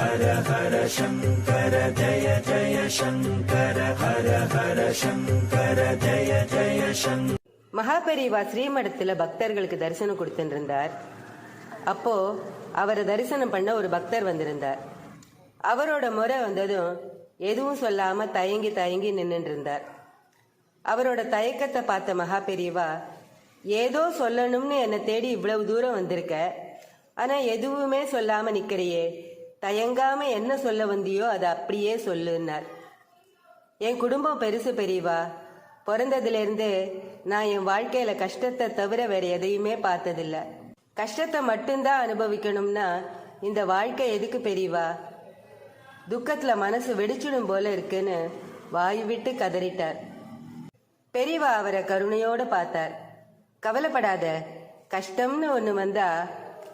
ஹர ஹர சங்கர ஜய ஜய சங்கர ஹர ஹர சங்கர ஜய ஜய சங்கர மகாபெரிவா ஸ்ரீமடத்துல பக்தர்களுக்கு தரிசனம் கொடுத்துட்டு இருந்தார் அப்போ அவரை தரிசனம் பண்ண ஒரு பக்தர் வந்திருந்தார். அவரோட முறை வந்ததும் எதுவும் சொல்லாம தயங்கி தயங்கி நின்று இருந்தார் அவரோட தயக்கத்தை பார்த்த மகாபெரிவா ஏதோ சொல்லணும்னு என்னை தேடி இவ்வளவு தூரம் வந்திருக்க ஆனா எதுவுமே சொல்லாம நிக்கிறியே தயங்காம என்ன சொல்ல வந்தியோ அதை அப்படியே சொல்லுன்னார். என் குடும்பம் பெருசு பெரியவா பிறந்ததுலேருந்து நான் என் வாழ்க்கையில கஷ்டத்தை தவிர வேற எதையுமே பார்த்ததில்ல. கஷ்டத்தை மட்டும்தான் அனுபவிக்கணும்னா இந்த வாழ்க்கை எதுக்கு பெரியவா? துக்கத்துல மனசு வெடிச்சிடும் போல இருக்குன்னு வாய் விட்டு கதறிட்டார். பெரியவா அவரை கருணையோட பார்த்தார். கவலைப்படாத கஷ்டம்னு ஒன்று வந்தா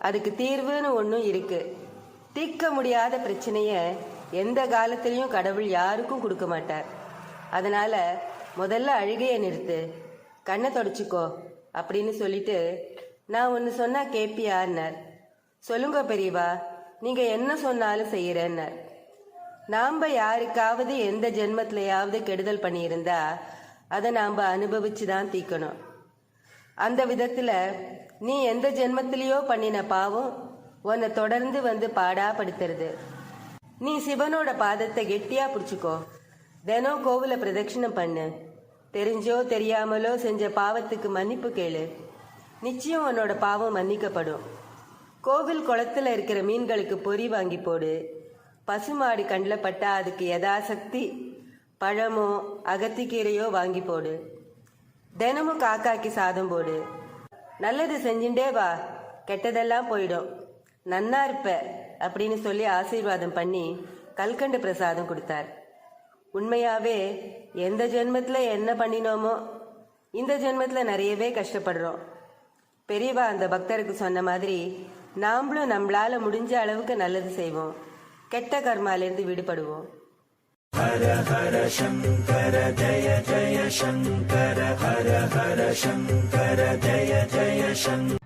அதுக்கு தீர்வுன்னு ஒன்றும் இருக்குது தீர்க்க முடியாத பிரச்சனைய எந்த காலத்திலையும் கடவுள் யாருக்கும் கொடுக்க மாட்டார். அதனால முதல்ல அழுகையை நிறுத்து கண்ணை தொடச்சிக்கோ அப்படின்னு சொல்லிட்டு நான் ஒன்று சொன்னா கேப்பியான்னார். சொல்லுங்க பெரியவா நீங்க என்ன சொன்னாலும் செய்யறேன்னார். நாம் யாருக்காவது எந்த ஜென்மத்திலையாவது கெடுதல் பண்ணியிருந்தா அதை நாம் அனுபவிச்சு தான் தீக்கணும். அந்த விதத்தில் நீ எந்த ஜென்மத்திலேயோ பண்ணின பாவம் உன்னை தொடர்ந்து வந்து பாடா படுத்துறது நீ சிவனோட பாதத்தை கெட்டியா பிடிச்சிக்கோ. தினம் கோவில பிரதட்சிணம் பண்ணு. தெரிஞ்சோ தெரியாமலோ செஞ்ச பாவத்துக்கு மன்னிப்பு கேளு. நிச்சயம் உன்னோட பாவம் மன்னிக்கப்படும். கோவில் குளத்துல இருக்கிற மீன்களுக்கு பொறி வாங்கி போடு. பசுமாடு கண்ணில் பட்டா அதுக்கு யதாசக்தி. பழமோ அகத்திக்கீரையோ வாங்கி போடு. தினமும் காக்காக்கு சாதம் போடு. நல்லது செஞ்சுட்டே வா. கெட்டதெல்லாம் போயிடும். நன்னா இருப்ப அப்படின்னு சொல்லி ஆசீர்வாதம் பண்ணி கல்கண்டு பிரசாதம் கொடுத்தார். உண்மையாவே எந்த ஜென்மத்துல என்ன பண்ணினோமோ இந்த ஜென்மத்துல நிறையவே கஷ்டப்படுறோம். பெரியவா அந்த பக்தருக்கு சொன்ன மாதிரி நாம்ளும் நம்மளால முடிஞ்ச அளவுக்கு நல்லது செய்வோம். கெட்ட கர்மாலேருந்து விடுபடுவோம். ஹர ஹர சங்கர ஜய ஜய சங்கர ஹர ஹர சங்கர ஜய ஜய சங்கர.